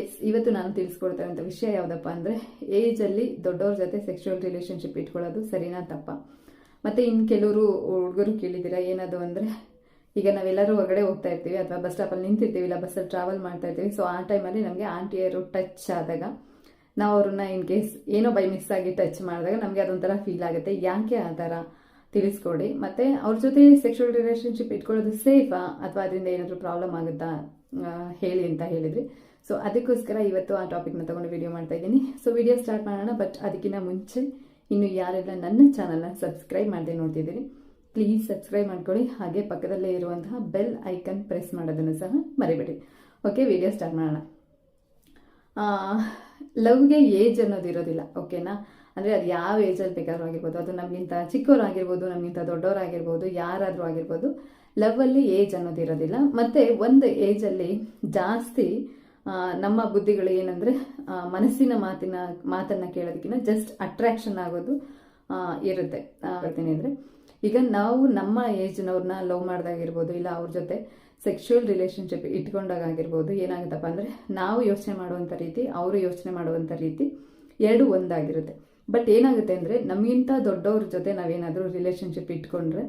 S ಇವತ್ತು ನಾನು ತಿಳಿಸ್ಕೊಡ್ತಾ ವಿಷಯ ಯಾವುದಪ್ಪ ಅಂದರೆ ಏಜಲ್ಲಿ ದೊಡ್ಡವ್ರ ಜೊತೆ ಸೆಕ್ಷುವಲ್ ರಿಲೇಷನ್ಶಿಪ್ ಇಟ್ಕೊಳ್ಳೋದು ಸರಿನಾ ತಪ್ಪ? ಮತ್ತು ಇನ್ನು ಕೆಲವರು ಹುಡುಗರು ಕೇಳಿದ್ದೀರಾ, ಏನದು ಅಂದರೆ, ಈಗ ನಾವೆಲ್ಲರೂ ಹೊರಗಡೆ ಹೋಗ್ತಾ ಇರ್ತೀವಿ ಅಥವಾ ಬಸ್ ಸ್ಟಾಪಲ್ಲಿ ನಿಂತಿರ್ತೀವಿ, ಇಲ್ಲ ಬಸ್ಸಲ್ಲಿ ಟ್ರಾವೆಲ್ ಮಾಡ್ತಾ ಇರ್ತೀವಿ ಸೊ ಆ ಟೈಮಲ್ಲಿ ನಮಗೆ ಆಂಟಿಯರು ಟಚ್ ಆದಾಗ, ನಾವು ಅವ್ರನ್ನ ಇನ್ ಕೇಸ್ ಏನೋ ಬೈ ಮಿಸ್ ಆಗಿ ಟಚ್ ಮಾಡಿದಾಗ ನಮಗೆ ಅದೊಂಥರ ಫೀಲ್ ಆಗುತ್ತೆ. ಯಾಕೆ ಆ ಥರ? ತಿಳಿಸ್ಕೊಡಿ. ಮತ್ತು ಅವ್ರ ಜೊತೆ ಸೆಕ್ಷುವಲ್ ರಿಲೇಷನ್ಶಿಪ್ ಇಟ್ಕೊಳ್ಳೋದು ಸೇಫಾ ಅಥವಾ ಅದರಿಂದ ಏನಾದರೂ ಪ್ರಾಬ್ಲಮ್ ಆಗುತ್ತಾ? ಹೇಳಿ ಅಂತ ಹೇಳಿದ್ರಿ. ಸೊ ಅದಕ್ಕೋಸ್ಕರ ಇವತ್ತು ಆ ಟಾಪಿಕ್ನ ತಗೊಂಡು ವಿಡಿಯೋ ಮಾಡ್ತಾ ಇದ್ದೀನಿ. ಸೊ ವಿಡಿಯೋ ಸ್ಟಾರ್ಟ್ ಮಾಡೋಣ ಬಟ್ ಅದಕ್ಕಿಂತ ಮುಂಚೆ ಇನ್ನು ಯಾರೆಲ್ಲ ನನ್ನ ಚಾನಲ್ನ ಸಬ್ಸ್ಕ್ರೈಬ್ ಮಾಡದೆ ನೋಡ್ತಿದ್ದೀರಿ ಪ್ಲೀಸ್ ಸಬ್ಸ್ಕ್ರೈಬ್ ಮಾಡ್ಕೊಳ್ಳಿ. ಹಾಗೆ ಪಕ್ಕದಲ್ಲೇ ಇರುವಂತಹ ಬೆಲ್ ಐಕನ್ ಪ್ರೆಸ್ ಮಾಡೋದನ್ನು ಸಹ ಮರಿಬೇಡಿ. ಓಕೆ ವಿಡಿಯೋ ಸ್ಟಾರ್ಟ್ ಮಾಡೋಣ. ಲವ್ಗೆ ಏಜ್ ಅನ್ನೋದು ಇರೋದಿಲ್ಲ ಓಕೆನಾ ಅಂದರೆ ಅದು ಯಾವ ಏಜಲ್ಲಿ ಬೇಕಾದ್ರೂ ಆಗಿರ್ಬೋದು, ಅದು ನಮಗಿಂತ ಚಿಕ್ಕವರಾಗಿರ್ಬೋದು ನಮಗಿಂತ ದೊಡ್ಡವರಾಗಿರ್ಬೋದು ಯಾರಾದರೂ ಆಗಿರ್ಬೋದು ಲವ್ವಲ್ಲಿ ಏಜ್ ಅನ್ನೋದು ಇರೋದಿಲ್ಲ. ಮತ್ತು ಒಂದು ಏಜಲ್ಲಿ ಜಾಸ್ತಿ ನಮ್ಮ ಬುದ್ಧಿಗಳು ಏನಂದರೆ ಮನಸ್ಸಿನ ಮಾತಿನ ಮಾತನ್ನು ಕೇಳೋದಕ್ಕಿಂತ ಜಸ್ಟ್ ಅಟ್ರಾಕ್ಷನ್ ಆಗೋದು ಇರುತ್ತೆ. ಅಂದ್ರೆ ಹೇಳ್ತೀನಿ ಅಂದರೆ ಈಗ ನಾವು ನಮ್ಮ ಏಜ್ನವ್ರನ್ನ ಲವ್ ಮಾಡ್ದಾಗಿರ್ಬೋದು ಇಲ್ಲ ಅವ್ರ ಜೊತೆ ಸೆಕ್ಷುವಲ್ ರಿಲೇಷನ್ಶಿಪ್ ಇಟ್ಕೊಂಡಾಗಿರ್ಬೋದು ಏನಾಗುತ್ತಪ್ಪ ಅಂದರೆ ನಾವು ಯೋಚನೆ ಮಾಡುವಂಥ ರೀತಿ ಅವರು ಯೋಚನೆ ಮಾಡುವಂಥ ರೀತಿ ಎರಡು ಒಂದಾಗಿರುತ್ತೆ. ಬಟ್ ಏನಾಗುತ್ತೆ ಅಂದರೆ ನಮಗಿಂತ ದೊಡ್ಡವ್ರ ಜೊತೆ ನಾವೇನಾದರೂ ರಿಲೇಷನ್ಶಿಪ್ ಇಟ್ಕೊಂಡ್ರೆ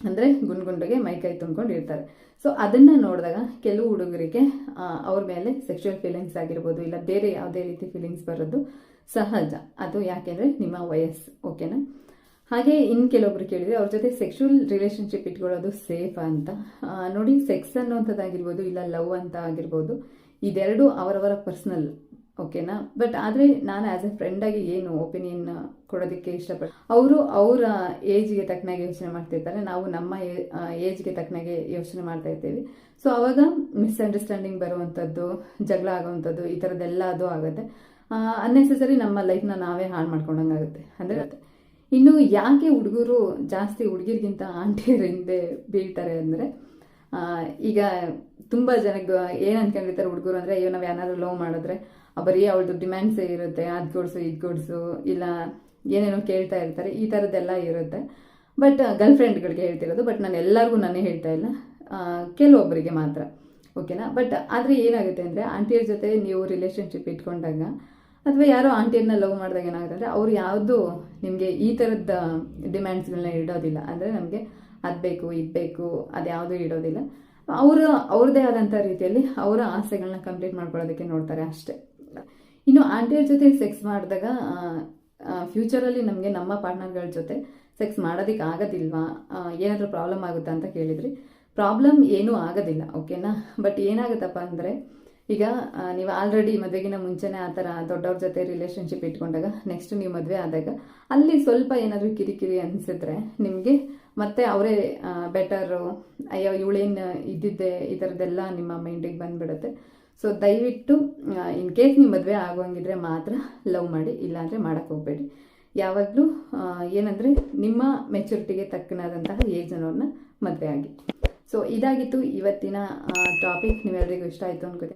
ಅಂದರೆ ಗುಂಡ್ಗುಂಡಿಗೆ ಮೈಕೈ ತುಂಬ್ಕೊಂಡು ಇರ್ತಾರೆ. ಸೊ ಅದನ್ನು ನೋಡಿದಾಗ ಕೆಲವು ಹುಡುಗರಿಗೆ ಅವ್ರ ಮೇಲೆ ಸೆಕ್ಷುವಲ್ ಫೀಲಿಂಗ್ಸ್ ಆಗಿರ್ಬೋದು, ಇಲ್ಲ ಬೇರೆ ಯಾವುದೇ ರೀತಿ ಫೀಲಿಂಗ್ಸ್ ಬರೋದು ಸಹಜ. ಅದು ಯಾಕೆಂದರೆ ನಿಮ್ಮ ವಯಸ್ಸು ಓಕೆನಾ ಹಾಗೆ ಇನ್ನು ಕೆಲವೊಬ್ರು ಕೇಳಿದ್ರೆ ಅವ್ರ ಜೊತೆ ಸೆಕ್ಷುವಲ್ ರಿಲೇಷನ್ಶಿಪ್ ಇಟ್ಕೊಳ್ಳೋದು ಸೇಫ್ ಅಂತ. ನೋಡಿ ಸೆಕ್ಸ್ ಅನ್ನೋಂಥದ್ದಾಗಿರ್ಬೋದು ಇಲ್ಲ ಲವ್ ಅಂತ ಆಗಿರ್ಬೋದು, ಇದೆರಡು ಅವರವರ ಪರ್ಸ್ನಲ್ ಓಕೆನಾ ಬಟ್ ಆದರೆ ನಾನು ಆ್ಯಸ್ ಎ ಫ್ರೆಂಡಾಗಿ ಏನು ಒಪಿನಿಯನ್ ಕೊಡೋದಕ್ಕೆ ಇಷ್ಟಪಡ ಅವರು ಅವರ ಏಜ್ಗೆ ತಕ್ಕನಾಗೆ ಯೋಚನೆ ಮಾಡ್ತಿರ್ತಾರೆ. ನಾವು ನಮ್ಮ ಏಜ್ಗೆ ತಕ್ಕನಾಗೆ ಯೋಚನೆ ಮಾಡ್ತಾ ಇರ್ತೀವಿ. ಸೊ ಅವಾಗ ಮಿಸ್ಅಂಡರ್ಸ್ಟ್ಯಾಂಡಿಂಗ್ ಬರುವಂಥದ್ದು ಜಗಳ ಆಗೋವಂಥದ್ದು ಈ ಥರದ್ದೆಲ್ಲ ಅದು ಆಗುತ್ತೆ. ಅನ್ನೆಸೆಸರಿ ನಮ್ಮ ಲೈಫ್ನ ನಾವೇ ಹಾಳು ಮಾಡ್ಕೊಂಡಂಗಾಗುತ್ತೆ ಅಂದರೆ ಇನ್ನು ಯಾಕೆ ಹುಡುಗರು ಜಾಸ್ತಿ ಹುಡುಗಿರ್ಗಿಂತ ಆಂಟಿಯರ ಹಿಂದೆ ಬೀಳ್ತಾರೆ ಅಂದರೆ ಈಗ ತುಂಬ ಜನಕ್ಕೆ ಏನು ಅನ್ಕೊಂಡಿರ್ತಾರೆ ಹುಡುಗರು ಅಂದರೆ, ಅಯ್ಯೋ, ನಾವು ಯಾರು ಲವ್ ಮಾಡಿದ್ರೆ ಬರೀ ಅವ್ರದ್ದು ಡಿಮ್ಯಾಂಡ್ಸೇ ಇರುತ್ತೆ, ಅದು ಗೋಡ್ಸು ಇದು ಗೋಡ್ಸು ಇಲ್ಲ ಏನೇನೋ ಕೇಳ್ತಾ ಇರ್ತಾರೆ, ಈ ಥರದ್ದೆಲ್ಲ ಇರುತ್ತೆ. ಬಟ್ ಗರ್ಲ್ ಫ್ರೆಂಡ್ಗಳಿಗೆ ಹೇಳ್ತಿರೋದು ಬಟ್ ನಾನು ಎಲ್ಲರಿಗೂ ನಾನೇ ಹೇಳ್ತಾ ಇಲ್ಲ. ಕೆಲವೊಬ್ಬರಿಗೆ ಮಾತ್ರ ಓಕೆನಾ ಬಟ್ ಆದರೆ ಏನಾಗುತ್ತೆ ಅಂದರೆ ಆಂಟಿಯರ ಜೊತೆ ನೀವು ರಿಲೇಷನ್ಶಿಪ್ ಇಟ್ಕೊಂಡಾಗ, ಅಥವಾ ಯಾರೋ ಆಂಟಿಯನ್ನ ಲವ್ ಮಾಡಿದಾಗ ಏನಾಗುತ್ತೆ ಅಂದರೆ, ಅವ್ರು ಯಾವುದು ನಿಮಗೆ ಈ ಥರದ ಡಿಮ್ಯಾಂಡ್ಸ್ಗಳನ್ನ ಇಡೋದಿಲ್ಲ. ಅಂದರೆ ನಮಗೆ ಅದು ಬೇಕು, ಇದು ಬೇಕು, ಅದು ಯಾವುದೂ ಇಡೋದಿಲ್ಲ. ಅವರು ಅವ್ರದ್ದೇ ಆದಂಥ ರೀತಿಯಲ್ಲಿ ಅವರ ಆಸೆಗಳನ್ನ ಕಂಪ್ಲೀಟ್ ಮಾಡ್ಕೊಳ್ಳೋದಕ್ಕೆ ನೋಡ್ತಾರೆ ಅಷ್ಟೇ. ಇನ್ನು ಆಂಟಿಯರ ಜೊತೆ ಸೆಕ್ಸ್ ಮಾಡಿದಾಗ ಫ್ಯೂಚರಲ್ಲಿ ನಮಗೆ ನಮ್ಮ ಪಾರ್ಟ್ನರ್ಗಳ ಜೊತೆ ಸೆಕ್ಸ್ ಮಾಡೋದಕ್ಕೆ ಆಗೋದಿಲ್ವಾ? ಏನಾದರೂ ಪ್ರಾಬ್ಲಮ್ ಆಗುತ್ತಾ ಅಂತ ಕೇಳಿದ್ರಿ. ಪ್ರಾಬ್ಲಮ್ ಏನೂ ಆಗೋದಿಲ್ಲ ಓಕೆನಾ ಬಟ್ ಏನಾಗುತ್ತಪ್ಪ ಅಂದರೆ ಈಗ ನೀವು ಆಲ್ರೆಡಿ ಮದುವೆಗಿನ ಮುಂಚೆನೇ ಆ ಥರ ದೊಡ್ಡವ್ರ ಜೊತೆ ರಿಲೇಷನ್ಶಿಪ್ ಇಟ್ಕೊಂಡಾಗ ನೆಕ್ಸ್ಟ್ ನೀವು ಮದುವೆ ಆದಾಗ, ಅಲ್ಲಿ ಸ್ವಲ್ಪ ಏನಾದರೂ ಕಿರಿಕಿರಿ ಅನಿಸಿದ್ರೆ ನಿಮಗೆ ಮತ್ತೆ ಅವರೇ ಬೆಟರು ಅಯ್ಯೋ ಇವಳೇನು ಇದ್ದಿದ್ದೆ, ಈ ಥರದ್ದೆಲ್ಲ ನಿಮ್ಮ ಮೈಂಡಿಗೆ ಬಂದ್ಬಿಡುತ್ತೆ. ಸೊ ದಯವಿಟ್ಟು ಇನ್ ಕೇಸ್ ನೀವು ಮದುವೆ ಆಗೋಂಗಿದ್ರೆ ಮಾತ್ರ ಲವ್ ಮಾಡಿ, ಇಲ್ಲಾಂದರೆ ಮಾಡೋಕ್ಕೆ ಹೋಗಬೇಡಿ. ಯಾವಾಗಲೂ ಏನಂದರೆ ನಿಮ್ಮ ಮೆಚುರಿಟಿಗೆ ತಕ್ಕನಾದಂತಹ ಏಜ್ ಅನ್ನೋರನ್ನ ಮದುವೆ ಆಗಿ. ಸೊ ಇದಾಗಿತ್ತು ಇವತ್ತಿನ ಟಾಪಿಕ್ ನೀವೆಲ್ಲರಿಗೂ ಇಷ್ಟ ಆಯಿತು ಅನ್ಕೋತೀನಿ.